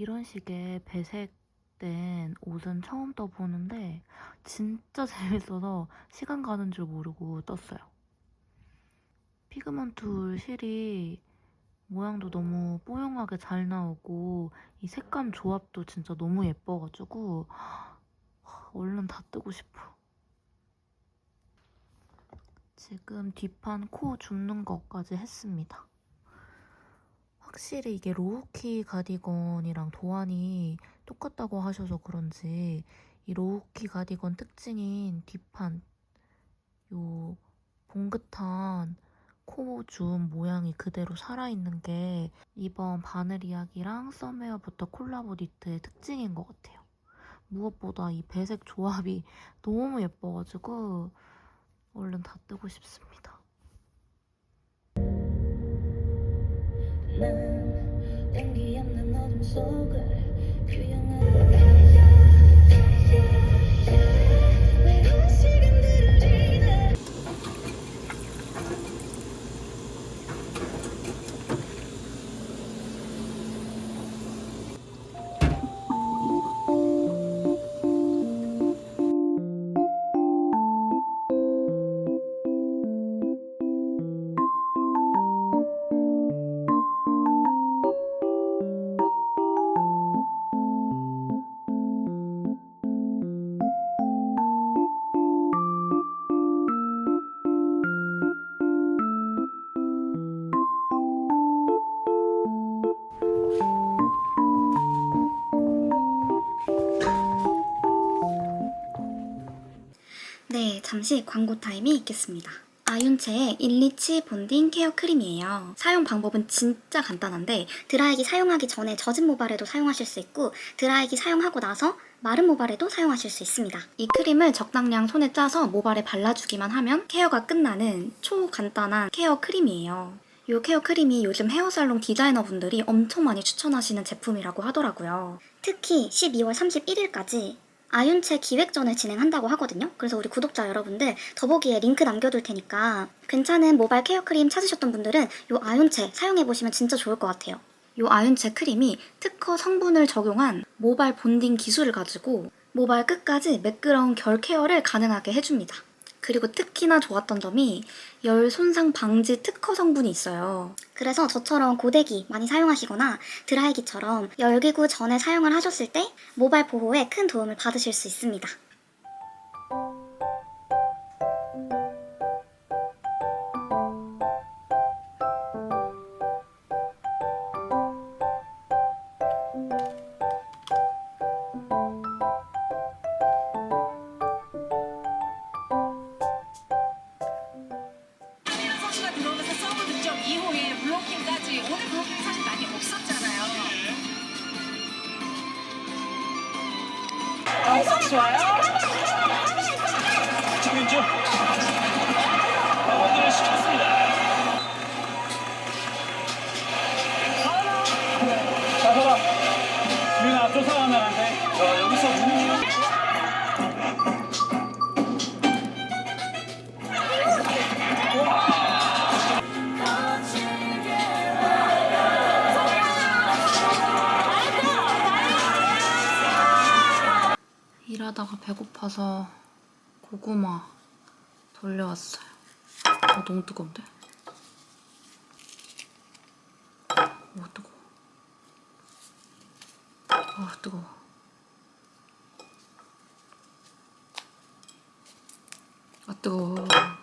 이런 식의 배색된 옷은 처음 떠보는데 진짜 재밌어서 시간 가는 줄 모르고 떴어요. 피그먼트 실이 모양도 너무 뽀용하게 잘 나오고 이 색감 조합도 진짜 너무 예뻐가지고 얼른 다 뜨고 싶어. 지금 뒷판 코 줍는 것까지 했습니다. 확실히 이게 로우키 가디건이랑 도안이 똑같다고 하셔서 그런지 이 로우키 가디건 특징인 뒷판 요 봉긋한 코줌 모양이 그대로 살아있는 게 이번 바늘 이야기랑 썸웨어부터 콜라보 니트의 특징인 것 같아요. 무엇보다 이 배색 조합이 너무 예뻐가지고 얼른 다 뜨고 싶습니다. 난 땡기 없는 어둠 속을 규영한 외 잠시 광고 타임이 있겠습니다. 아윤체의 일리치 본딩 케어 크림이에요. 사용 방법은 진짜 간단한데 드라이기 사용하기 전에 젖은 모발에도 사용하실 수 있고 드라이기 사용하고 나서 마른 모발에도 사용하실 수 있습니다. 이 크림을 적당량 손에 짜서 모발에 발라주기만 하면 케어가 끝나는 초간단한 케어 크림이에요. 이 케어 크림이 요즘 헤어살롱 디자이너분들이 엄청 많이 추천하시는 제품이라고 하더라고요. 특히 12월 31일까지 아윤체 기획전을 진행한다고 하거든요. 그래서 우리 구독자 여러분들 더보기에 링크 남겨둘 테니까 괜찮은 모발 케어 크림 찾으셨던 분들은 이 아윤체 사용해보시면 진짜 좋을 것 같아요. 이 아윤체 크림이 특허 성분을 적용한 모발 본딩 기술을 가지고 모발 끝까지 매끄러운 결 케어를 가능하게 해줍니다. 그리고 특히나 좋았던 점이 열 손상 방지 특허 성분이 있어요. 그래서 저처럼 고데기 많이 사용하시거나 드라이기처럼 열기구 전에 사용을 하셨을 때 모발 보호에 큰 도움을 받으실 수 있습니다. 좋아요. 김민주 일하다가 배고파서 고구마 돌려왔어요. 어, 너무 뜨거운데? 오, 뜨거워. 아, 뜨거워. 아, 뜨거워.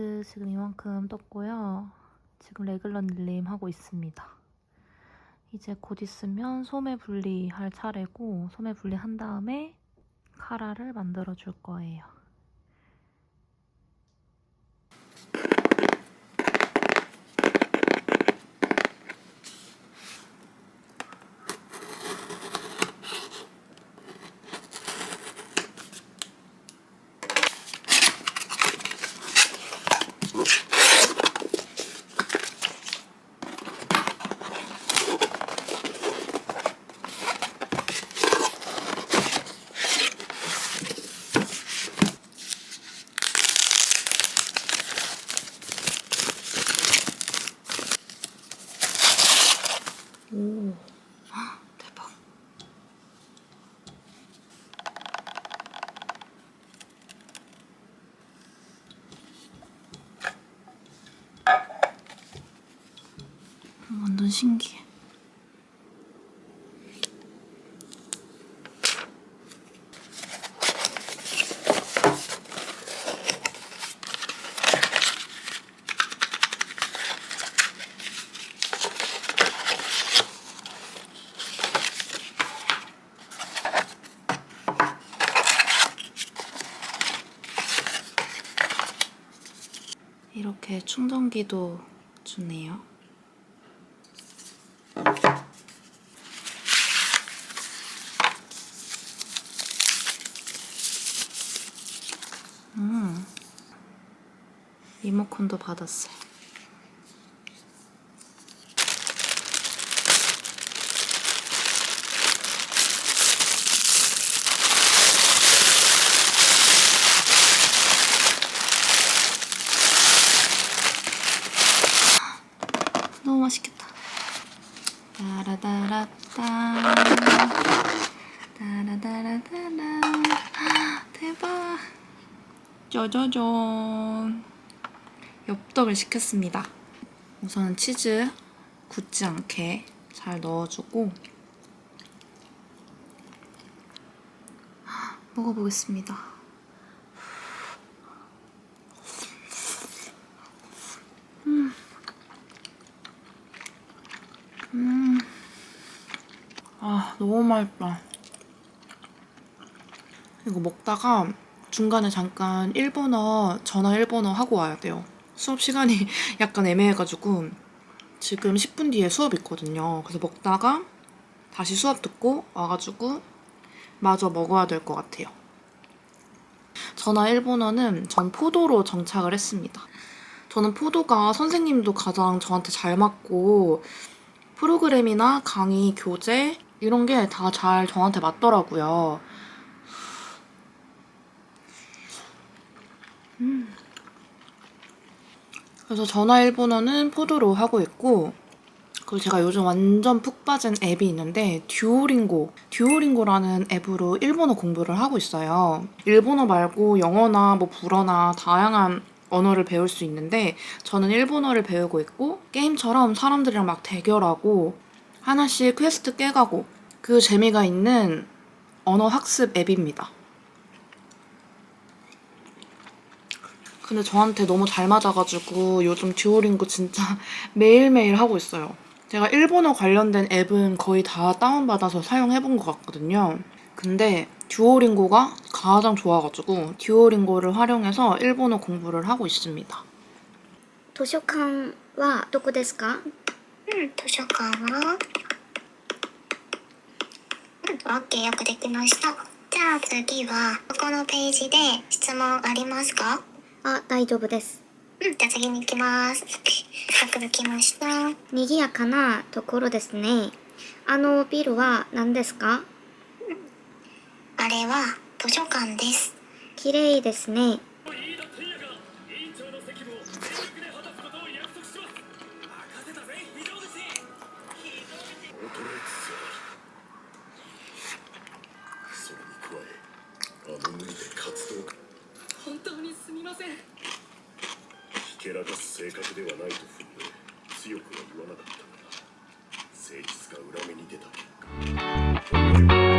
릴리스 지금 이만큼 떴고요. 지금 레글런 릴레임 하고 있습니다. 이제 곧 있으면 소매 분리할 차례고 소매 분리한 다음에 카라를 만들어 줄 거예요. 신기해. 이렇게 충전기도 주네요. 리모컨도 받았어요. 너무 맛있겠다. 따라다라따. 따라다라따라. 대박. 짜자잔. 엽떡을 시켰습니다. 우선은 치즈 굳지 않게 잘 넣어주고 먹어보겠습니다. 아, 너무 맛있다. 이거 먹다가 중간에 잠깐 일본어, 전화 일본어 하고 와야 돼요. 수업 시간이 약간 애매해가지고 지금 10분 뒤에 수업 있거든요. 그래서 먹다가 다시 수업 듣고 와가지고 마저 먹어야 될 것 같아요. 전화 일본어는 전 포도로 정착을 했습니다. 저는 포도가 선생님도 가장 저한테 잘 맞고 프로그램이나 강의, 교재 이런 게 다 잘 저한테 맞더라고요. 음. 그래서 전화 일본어는 포도로 하고 있고 그리고 제가 요즘 완전 푹 빠진 앱이 있는데 듀오링고 듀오링고라는 앱으로 일본어 공부를 하고 있어요. 일본어 말고 영어나 뭐 불어나 다양한 언어를 배울 수 있는데 저는 일본어를 배우고 있고 게임처럼 사람들이랑 막 대결하고 하나씩 퀘스트 깨가고 그 재미가 있는 언어 학습 앱입니다. 근데 저한테 너무 잘 맞아가지고 요즘 듀오링고 진짜 매일매일 하고 있어요. 제가 일본어 관련된 앱은 거의 다 다운받아서 사용해본 것 같거든요. 근데 듀오링고가 가장 좋아가지고 듀오링고를 활용해서 일본어 공부를 하고 있습니다. 図書館はどこですかうん、図書館は、うん、オッケーよくできました。じゃあ次は、ここのページで質問ありますか あ、大丈夫です。うん、じゃあ次に行きます。書くできました。賑やかなところですね。あのビルは何ですか？あれは図書館です。綺麗ですね。らかす性格ではないと踏んで強くは言わなかったが誠実が裏目に出た結果。